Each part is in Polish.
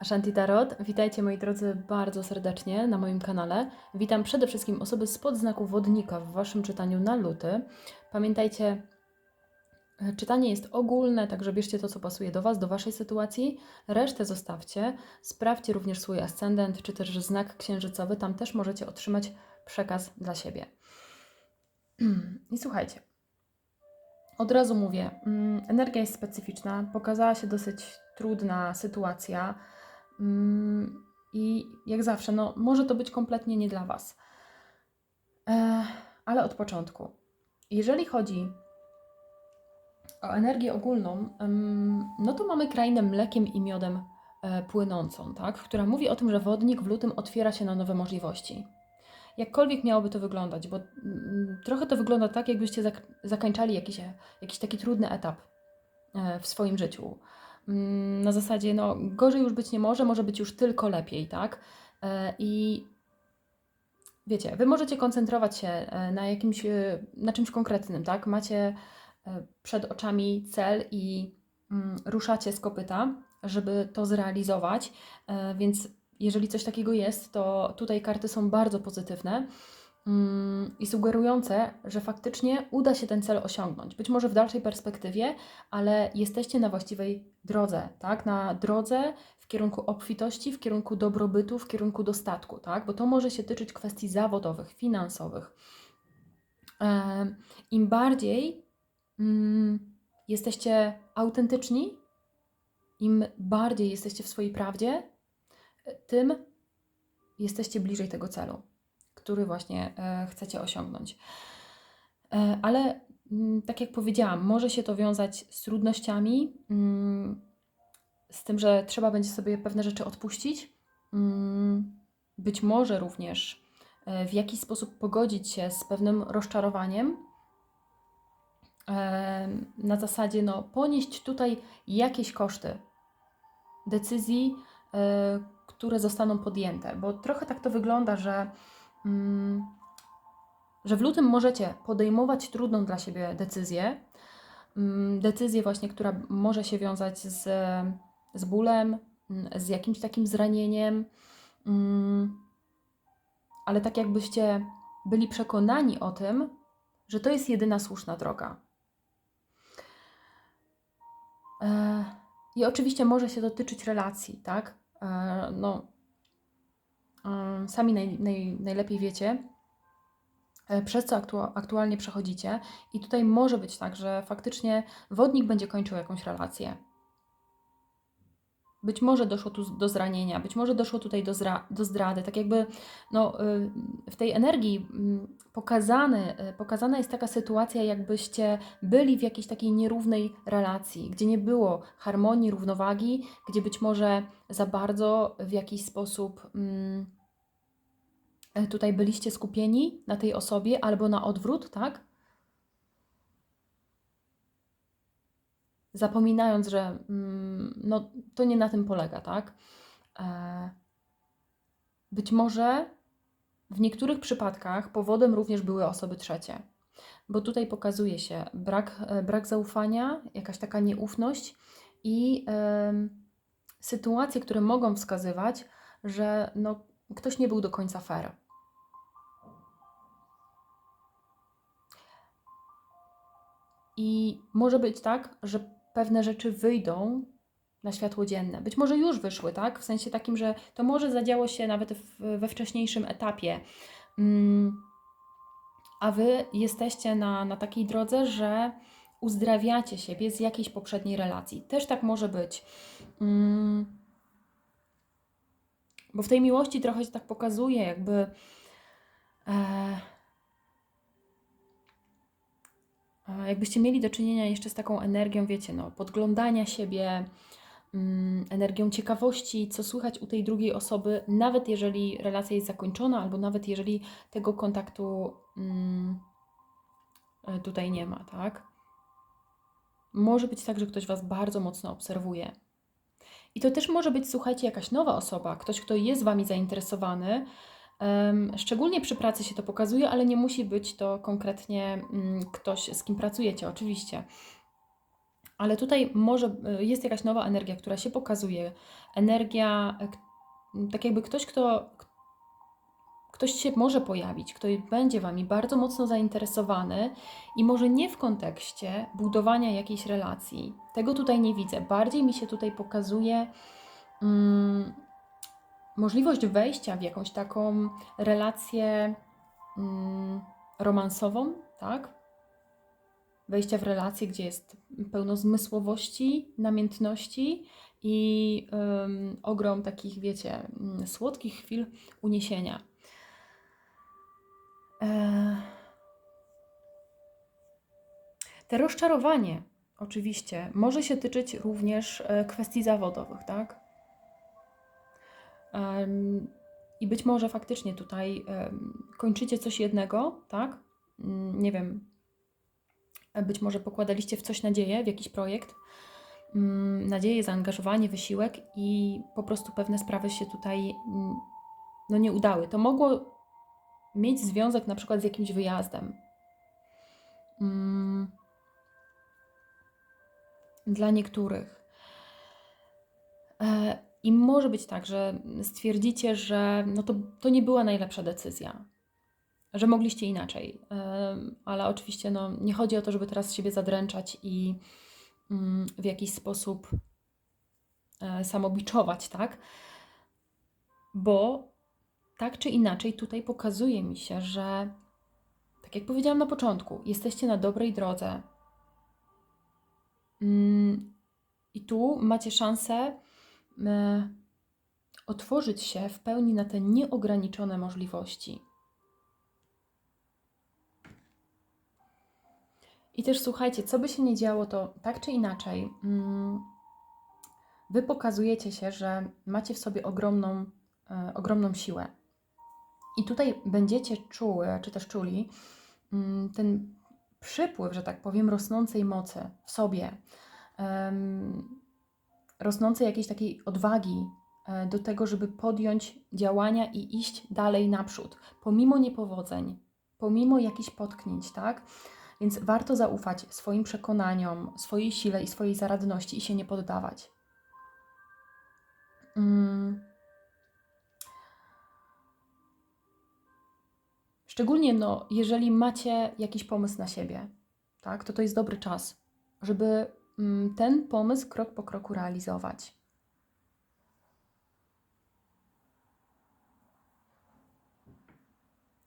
Ashanti Tarot, witajcie moi drodzy bardzo serdecznie na moim kanale. Witam przede wszystkim osoby spod znaku wodnika w Waszym czytaniu na luty. Pamiętajcie, e, czytanie jest ogólne, także bierzcie to, co pasuje do Was, do Waszej sytuacji. Resztę zostawcie. Sprawdźcie również swój ascendent, czy też znak księżycowy. Tam też możecie otrzymać przekaz dla siebie. I słuchajcie. Od razu mówię, mm, energia jest specyficzna, pokazała się dosyć trudna sytuacja. Mm, I jak zawsze, no, może to być kompletnie nie dla Was. E, ale od początku. Jeżeli chodzi o energię ogólną, no to mamy krainę mlekiem i miodem e, płynącą, tak? która mówi o tym, że wodnik w lutym otwiera się na nowe możliwości. Jakkolwiek miałoby to wyglądać, bo mm, trochę to wygląda tak, jakbyście zak- zakończali jakiś, jakiś taki trudny etap e, w swoim życiu. Mm, Na zasadzie, no, gorzej już być nie może, może być już tylko lepiej, tak? E, I wiecie, wy możecie koncentrować się e, na jakimś, e, na czymś konkretnym, tak? Macie przed oczami cel i mm, ruszacie z kopyta, żeby to zrealizować, więc jeżeli coś takiego jest, to tutaj karty są bardzo pozytywne i sugerujące, że faktycznie uda się ten cel osiągnąć. Być może w dalszej perspektywie, ale jesteście na właściwej drodze, tak? Na drodze w kierunku obfitości, w kierunku dobrobytu, w kierunku dostatku, tak? Bo to może się tyczyć kwestii zawodowych, finansowych. Im bardziej mm, jesteście autentyczni, im bardziej jesteście w swojej prawdzie, tym jesteście bliżej tego celu, który właśnie e, chcecie osiągnąć. E, ale mm, tak jak powiedziałam, może się to wiązać z trudnościami, mm, z tym, że trzeba będzie sobie pewne rzeczy odpuścić. Mm, Być może również e, w jakiś sposób pogodzić się z pewnym rozczarowaniem. Na zasadzie, no, ponieść tutaj jakieś koszty decyzji, które zostaną podjęte, bo trochę tak to wygląda, że, że w lutym możecie podejmować trudną dla siebie decyzję, mm, decyzję właśnie, która może się wiązać z, z bólem, mm, z jakimś takim zranieniem, mm, ale tak jakbyście byli przekonani o tym, że to jest jedyna słuszna droga. E, I oczywiście może się dotyczyć relacji, tak? E, No, sami naj, naj, najlepiej wiecie, e, przez co aktu, aktualnie przechodzicie. I tutaj może być tak, że faktycznie wodnik będzie kończył jakąś relację. Być może doszło tu do zranienia, być może doszło tutaj do, zra, do zdrady. Tak jakby no, y, w tej energii mm, pokazany, y, pokazana jest taka sytuacja, jakbyście byli w jakiejś takiej nierównej relacji, gdzie nie było harmonii, równowagi, gdzie być może za bardzo w jakiś sposób mm, y, tutaj byliście skupieni na tej osobie albo na odwrót, tak? Zapominając, że mm, no, to nie na tym polega, tak? E, być może w niektórych przypadkach powodem również były osoby trzecie, bo tutaj pokazuje się brak, e, brak zaufania, jakaś taka nieufność i sytuacje, które mogą wskazywać, że no, ktoś nie był do końca fair. I może być tak, że pewne rzeczy wyjdą na światło dzienne. Być może już wyszły, tak? W sensie takim, że to może zadziało się nawet w, we wcześniejszym etapie. Mm, a wy jesteście na, na takiej drodze, że uzdrawiacie siebie z jakiejś poprzedniej relacji. Też tak może być. Mm, bo w tej miłości trochę się tak pokazuje, jakby. E, e, jakbyście mieli do czynienia jeszcze z taką energią, wiecie, no, podglądania siebie, mm, energią ciekawości, co słychać u tej drugiej osoby, nawet jeżeli relacja jest zakończona, albo nawet jeżeli tego kontaktu mm, e, tutaj nie ma, tak? Może być tak, że ktoś Was bardzo mocno obserwuje. I to też może być, słuchajcie, jakaś nowa osoba, ktoś, kto jest Wami zainteresowany. Szczególnie przy pracy się to pokazuje, ale nie musi być to konkretnie mm, ktoś, z kim pracujecie, oczywiście. ale tutaj może y, jest jakaś nowa energia, która się pokazuje. Energia, k- tak jakby ktoś, kto ktoś się może pojawić, kto będzie Wami bardzo mocno zainteresowany i może nie w kontekście budowania jakiejś relacji. Tego tutaj nie widzę. Bardziej mi się tutaj pokazuje mm, możliwość wejścia w jakąś taką relację mm, romansową, tak? Wejścia w relację, gdzie jest pełno zmysłowości, namiętności i ogrom takich, wiecie, mm, słodkich chwil uniesienia. E, Te rozczarowanie, oczywiście, może się tyczyć również e, kwestii zawodowych, tak? I być może faktycznie tutaj kończycie coś jednego, tak? Mm, Nie wiem, e, być może pokładaliście w coś nadzieję, w jakiś projekt, mm, nadzieję, zaangażowanie, wysiłek i po prostu pewne sprawy się tutaj mm, no, nie udały. To mogło mieć związek na przykład z jakimś wyjazdem. Dla niektórych. I może być tak, że stwierdzicie, że no to, to nie była najlepsza decyzja, że mogliście inaczej. Ale oczywiście no, nie chodzi o to, żeby teraz siebie zadręczać i mm, w jakiś sposób e, samobiczować, tak? Bo tak czy inaczej tutaj pokazuje mi się, że tak jak powiedziałam na początku, jesteście na dobrej drodze. Mm, I tu macie szansę otworzyć się w pełni na te nieograniczone możliwości. I też słuchajcie, co by się nie działo, to tak czy inaczej, mm, wy pokazujecie się, że macie w sobie ogromną, e, ogromną siłę. I tutaj będziecie czuły, czy też czuli mm, ten przypływ, że tak powiem, rosnącej mocy w sobie, rosnącej jakiejś takiej odwagi e, do tego, żeby podjąć działania i iść dalej naprzód, pomimo niepowodzeń, pomimo jakichś potknięć, tak? Więc warto zaufać swoim przekonaniom, swojej sile i swojej zaradności i się nie poddawać. Mm. Szczególnie, no, jeżeli macie jakiś pomysł na siebie, tak, to to jest dobry czas, żeby ten pomysł krok po kroku realizować.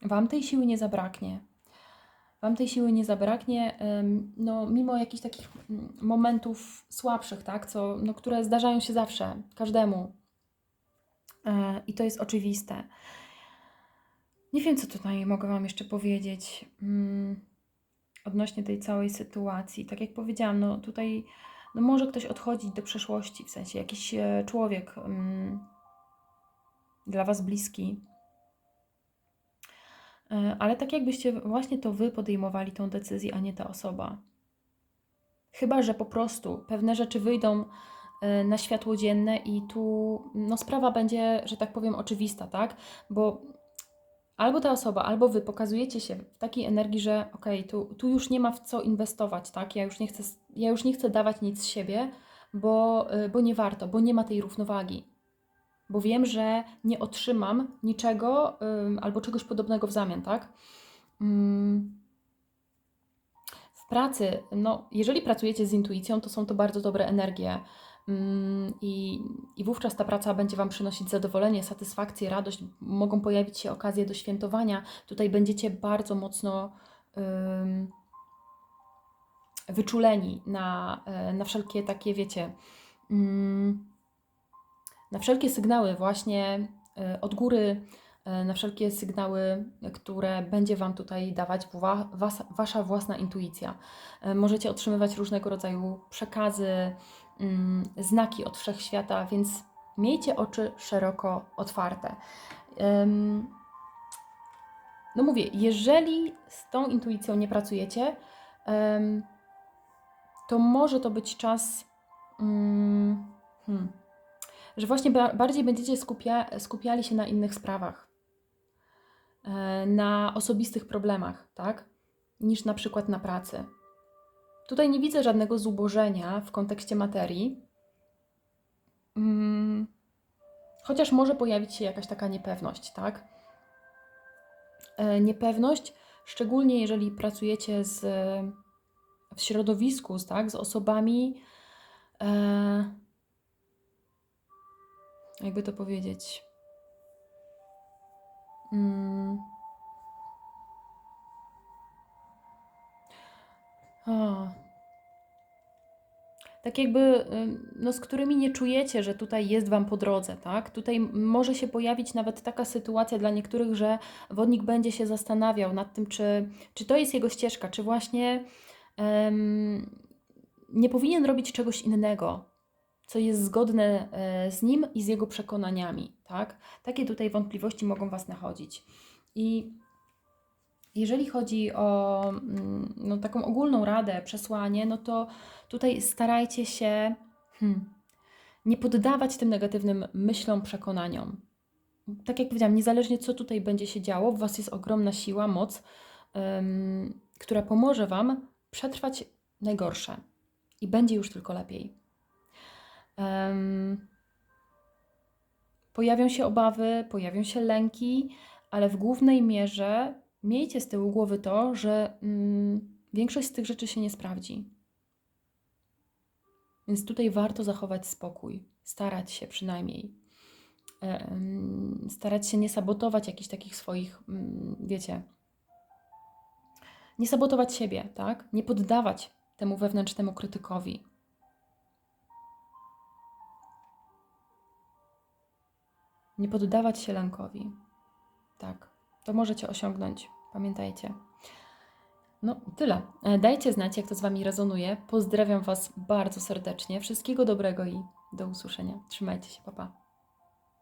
Wam tej siły nie zabraknie. Wam tej siły nie zabraknie, no, mimo jakichś takich mm, momentów słabszych, tak, co, no, które zdarzają się zawsze, każdemu. E, I to jest oczywiste. Nie wiem, co tutaj mogę Wam jeszcze powiedzieć mm, odnośnie tej całej sytuacji. Tak jak powiedziałam, no tutaj no może ktoś odchodzić do przeszłości, w sensie jakiś e, człowiek mm, dla Was bliski. E, Ale tak jakbyście właśnie to Wy podejmowali tą decyzję, a nie ta osoba. Chyba, że po prostu pewne rzeczy wyjdą e, na światło dzienne i tu no, sprawa będzie, że tak powiem, oczywista, tak? Bo albo ta osoba, albo wy pokazujecie się w takiej energii, że okej, tu, tu już nie ma w co inwestować, tak? Ja już nie chcę, ja już nie chcę dawać nic z siebie, bo, y, bo nie warto, bo nie ma tej równowagi. Bo wiem, że nie otrzymam niczego albo czegoś podobnego w zamian, tak? Ym, w pracy, no, jeżeli pracujecie z intuicją, to są to bardzo dobre energie. Ym, I, I wówczas ta praca będzie Wam przynosić zadowolenie, satysfakcję, radość. Mogą pojawić się okazje do świętowania. Tutaj będziecie bardzo mocno ym, wyczuleni na, e, na wszelkie takie, wiecie, ym, na wszelkie sygnały właśnie e, od góry, e, na wszelkie sygnały, które będzie Wam tutaj dawać wa, was, Wasza własna intuicja. Możecie otrzymywać różnego rodzaju przekazy, mm, znaki od wszechświata, więc miejcie oczy szeroko otwarte. No mówię, jeżeli z tą intuicją nie pracujecie, to może to być czas, mm, hmm, że właśnie ba- bardziej będziecie skupia- skupiali się na innych sprawach, e, na osobistych problemach, tak? Niż na przykład na pracy. Tutaj nie widzę żadnego zubożenia w kontekście materii. Mm, Chociaż może pojawić się jakaś taka niepewność, tak? E, Niepewność, szczególnie jeżeli pracujecie z, w środowisku, tak, z osobami, e, jakby to powiedzieć. Mm. O. Tak jakby, no, z którymi nie czujecie, że tutaj jest Wam po drodze, tak? Tutaj może się pojawić nawet taka sytuacja dla niektórych, że wodnik będzie się zastanawiał nad tym, czy, czy to jest jego ścieżka, czy właśnie em, nie powinien robić czegoś innego, co jest zgodne e, z nim i z jego przekonaniami, tak? Takie tutaj wątpliwości mogą Was nachodzić. I jeżeli chodzi o mm, no, taką ogólną radę, przesłanie, no to tutaj starajcie się hmm, nie poddawać tym negatywnym myślom, przekonaniom. Tak jak powiedziałam, niezależnie co tutaj będzie się działo, w Was jest ogromna siła, moc, która pomoże Wam przetrwać najgorsze i będzie już tylko lepiej. Em, pojawią się obawy, pojawią się lęki, ale w głównej mierze miejcie z tyłu głowy to, że mm, większość z tych rzeczy się nie sprawdzi. Więc tutaj warto zachować spokój, starać się przynajmniej. E, starać się nie sabotować jakichś takich swoich, mm, wiecie, nie sabotować siebie, tak? Nie poddawać temu wewnętrznemu krytykowi. Nie poddawać się lękowi. Tak, to możecie osiągnąć, pamiętajcie. No, tyle. E, Dajcie znać, jak to z Wami rezonuje. Pozdrawiam Was bardzo serdecznie. Wszystkiego dobrego i do usłyszenia. Trzymajcie się, papa. Pa.